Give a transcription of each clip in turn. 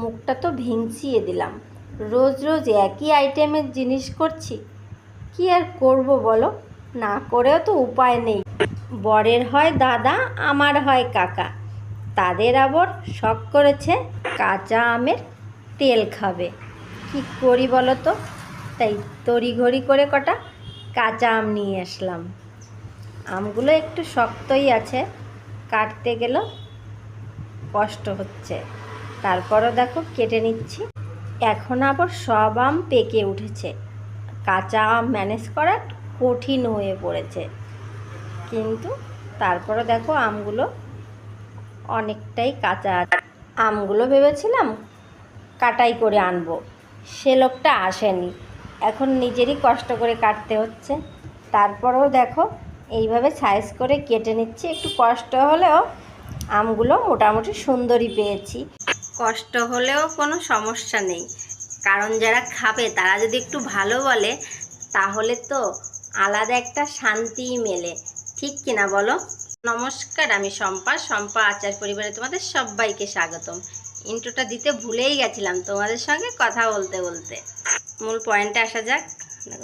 মুখটা তো ভিঞ্চিয়ে দিলাম। রোজ রোজ একই আইটেমের জিনিস করছি। কি আর করব বলো? না করেও তো উপায় নেই। বরের হয় দাদা, আমার হয় কাকা। তাদের আবার শখ করেছে কাঁচা আমের তেল খাবে। কি করি বলো তো? তাই তড়িঘড়ি করে কটা কাঁচা আম নিয়ে আসলাম। আমগুলো একটু শক্তই আছে, কাটতে গেলেও কষ্ট হচ্ছে। তারপরও দেখো কেটে নিচ্ছি। এখন আবার সব আম পেকে উঠেছে। কাঁচা আম ম্যানেজ করা কঠিন হয়ে পড়েছে। কিন্তু তারপরে দেখো আমগুলো অনেকটাই কাঁচা আমগুলো ভেবেছিলাম কাটাই করে আনব। সে লোকটা আসেনি। এখন নিজেরই কষ্ট করে কাটতে হচ্ছে। তারপরেও দেখো এইভাবে সাইজ করে কেটে নিচ্ছি। একটু কষ্ট হলেও আমগুলো মোটামুটি সুন্দরই পেয়েছি। কষ্ট হলেও কোনো সমস্যা নেই। কারণ যারা খাবে, তারা যদি একটু ভালো বলে, তাহলে তো আলাদা একটা শান্তিই মেলে। ঠিক কিনা বলো? নমস্কার, আমি শম্পা। শম্পা আচার পরিবারে তোমাদের সবাইকে স্বাগতম। ইন্ট্রোটা দিতে ভুলেই গেছিলাম তোমাদের সঙ্গে কথা বলতে বলতে। মূল পয়েন্টে আসা যাক।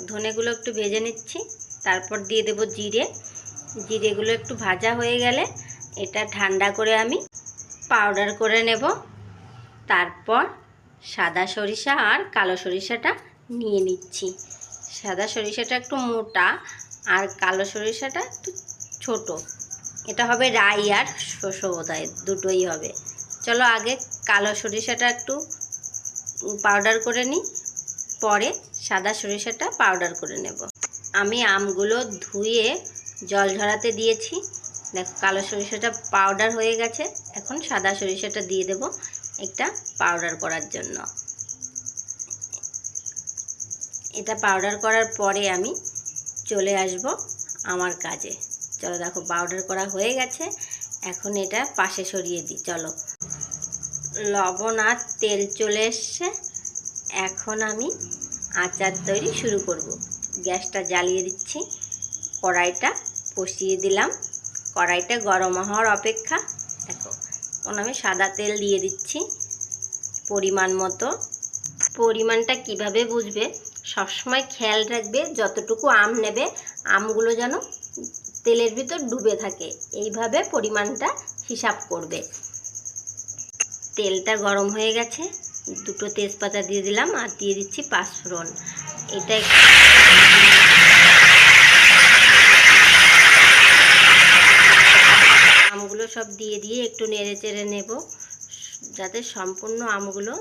ধনেগুলো একটু ভেজে নিচ্ছি। তারপর দিয়ে দেবো জিরে। জিরেগুলো একটু ভাজা হয়ে গেলে এটা ঠান্ডা করে আমি পাউডার করে নেব। তারপর সাদা সরিষা আর কালো সরিষাটা নিয়ে নিচ্ছি। সাদা সরিষাটা একটু মোটা আর কালো সরিষাটা একটু ছোটো। এটা হবে রাই আর শস্য বোধহয়, দুটোই হবে। চলো আগে কালো সরিষাটা একটু পাউডার করে নিই, পরে সাদা সরিষাটা পাউডার করে নেব। আমি আমগুলো ধুয়ে জল ঝরাতে দিয়েছি। দেখো কালো সরিষাটা পাউডার হয়ে গেছে, এখন সাদা সরিষাটা দিয়ে দেব। একটা পাউডার করার জন্য। এটা পাউডার করার পরে আমি চলে আসব আমার কাজে। চলো দেখো পাউডার করা হয়ে গেছে। এখন এটা পাশে সরিয়ে দিই, চলো। লবণ আর তেল চলে এসছে। এখন আমি আচার তৈরি শুরু করব। গ্যাসটা জ্বালিয়ে দিচ্ছি। কড়াইটা বসিয়ে দিলাম। কড়াইটা গরম হওয়ার অপেক্ষা। দেখো এখন আমি সাদা তেল দিয়ে দিচ্ছি পরিমাণ মতো। পরিমাণটা কীভাবে বুঝবে? সবসময় খেয়াল রাখবে, যতটুকু আম নেবে, আমগুলো যেন তেলের ভিতর ডুবে থাকে। এইভাবে পরিমাণটা হিসাব করবে। তেলটা গরম হয়ে গেছে। দুটো তেজপাতা দিয়ে দিলাম আর দিয়ে দিচ্ছি পাঁচফোড়ন। এটা একটু আমগুলো সব দিয়ে দিয়ে একটু নেড়ে চেড়ে নেব, যাতে সম্পূর্ণ আমগুলো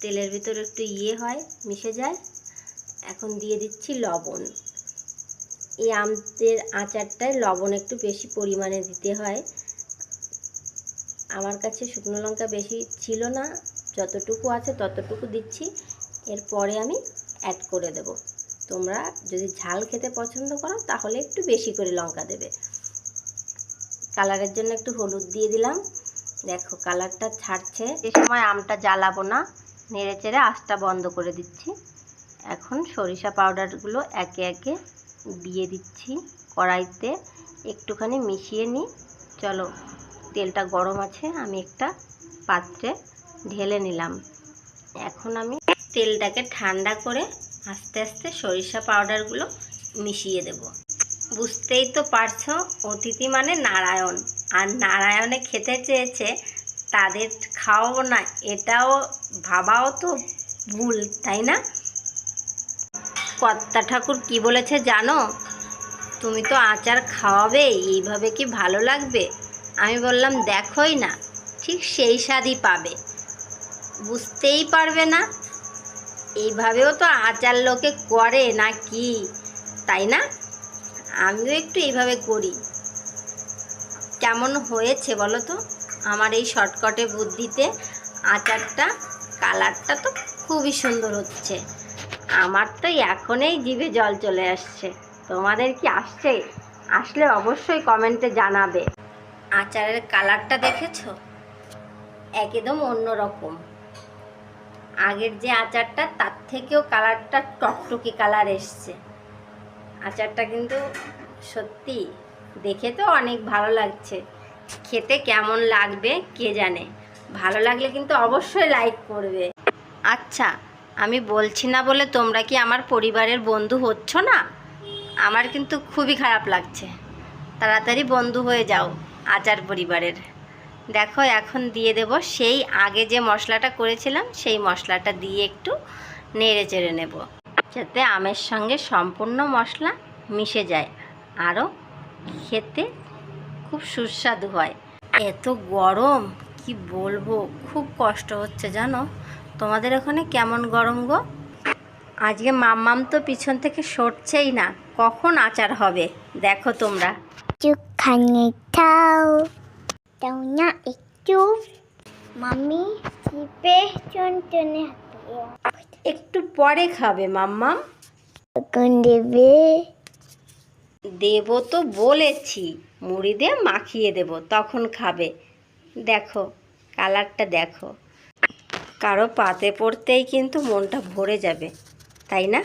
তেলের ভিতর একটু ইয়ে হয়, মিশে যায়। এখন দিয়ে দিচ্ছি লবণ। এই আমদের আচারটায় লবণ একটু বেশি পরিমাণে দিতে হয়। আমার কাছে শুকনো লঙ্কা বেশি ছিল না, যতটুকু আছে ততটুকু দিচ্ছি। এরপরে আমি অ্যাড করে দেব। তোমরা যদি ঝাল খেতে পছন্দ করো, তাহলে একটু বেশি করে লঙ্কা দেবে। কালারের জন্য একটু হলুদ দিয়ে দিলাম। দেখো কালারটা ছাড়ছে। এ সময় আমটা জ্বালাবো না। নেড়ে চেড়ে আঁচটা বন্ধ করে দিচ্ছি। এখন সরিষা পাউডারগুলো একে একে দিয়ে দিচ্ছি কড়াইতে। একটুখানি মিশিয়ে নিই। চলো, তেলটা গরম আছে, আমি একটা পাত্রে ঢেলে নিলাম। এখন আমি তেলটাকে ঠান্ডা করে আস্তে আস্তে সরিষা পাউডারগুলো মিশিয়ে দেব। বুঝতেই তো পারছ, অতিথি মানে নারায়ণ। আর নারায়ণে খেতে চেয়েছে, তাদের খাওয়াবো না, এটাও ভাবাও তো ভুল, তাই না? কর্তা ঠাকুর কি বলেছে জানো? তুমি তো আচার খাওয়াবে, এইভাবে কি ভালো লাগবে? আমি বললাম, দেখোই না, ঠিক সেই স্বাদই পাবে। বুঝতেই পারবে না? এইভাবেও তো আচার লোকে করে না কি, তাই না? আমিও একটু এইভাবে করি। কেমন হয়েছে বলো তো? আমার এই শর্টকটে বুদ্ধিতে আচারটা কালারটা তো খুবই সুন্দর হচ্ছে। আমার তো এখনই জিভে জল চলে আসছে। তোমাদের কি আসছে? আসলে অবশ্যই কমেন্টে জানাবে। আচারের কালারটা দেখেছ? একদম অন্যরকম। আগের যে আচারটা, তার থেকেও কালারটা টকটকে কালার এসছে। আচারটা কিন্তু সত্যি দেখে তো অনেক ভালো লাগছে। খেতে কেমন লাগবে কে জানে? ভালো লাগলে কিন্তু অবশ্যই লাইক করবে। আচ্ছা আমি বলছি না বলে তোমরা কি আমার পরিবারের বন্ধু হচ্ছ না? আমার কিন্তু খুবই খারাপ লাগছে। তাড়াতাড়ি বন্ধু হয়ে যাও আচার পরিবারের। দেখো, এখন দিয়ে দেব সেই আগে যে মশলাটা করেছিলাম, সেই মশলাটা দিয়ে একটু নেড়ে চেড়ে নেব। যাতে আমের সঙ্গে সম্পূর্ণ মশলা মিশে যায়, আরও খেতে খুব সুস্বাদু হয়। এত গরম, কি বলব? খুব কষ্ট হচ্ছে, জানো? তোমাদের ওখানে কেমন গরম গো? আজকে মাম্মাম তো পিছন থেকে সরছেই না, কখন আচার হবে? দেখো তোমরা। না একটু। মামি চিপে চনচনে একটু পরে খাবে মাম্মাম দেবে? দেবো তো বলেছি মুড়ি দিয়ে মাখিয়ে দেব তখন খাবে। দেখো কালারটা দেখো। কারও পাতে পড়তেই কিন্তু মনটা ভরে যাবে তাই না?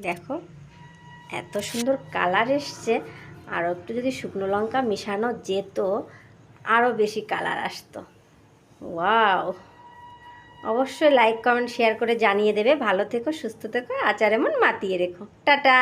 দেখো এত সুন্দর কালার এসছে আর একটু যদি শুকনো লঙ্কা মিশানো যেত আরও বেশি কালার আসতো। ওয়াও! অবশ্যই লাইক কমেন্ট শেয়ার করে জানিয়ে দেবে। ভালো থেকো, সুস্থ থেকো, আচার এমন মাতিয়ে রেখো। টাটা!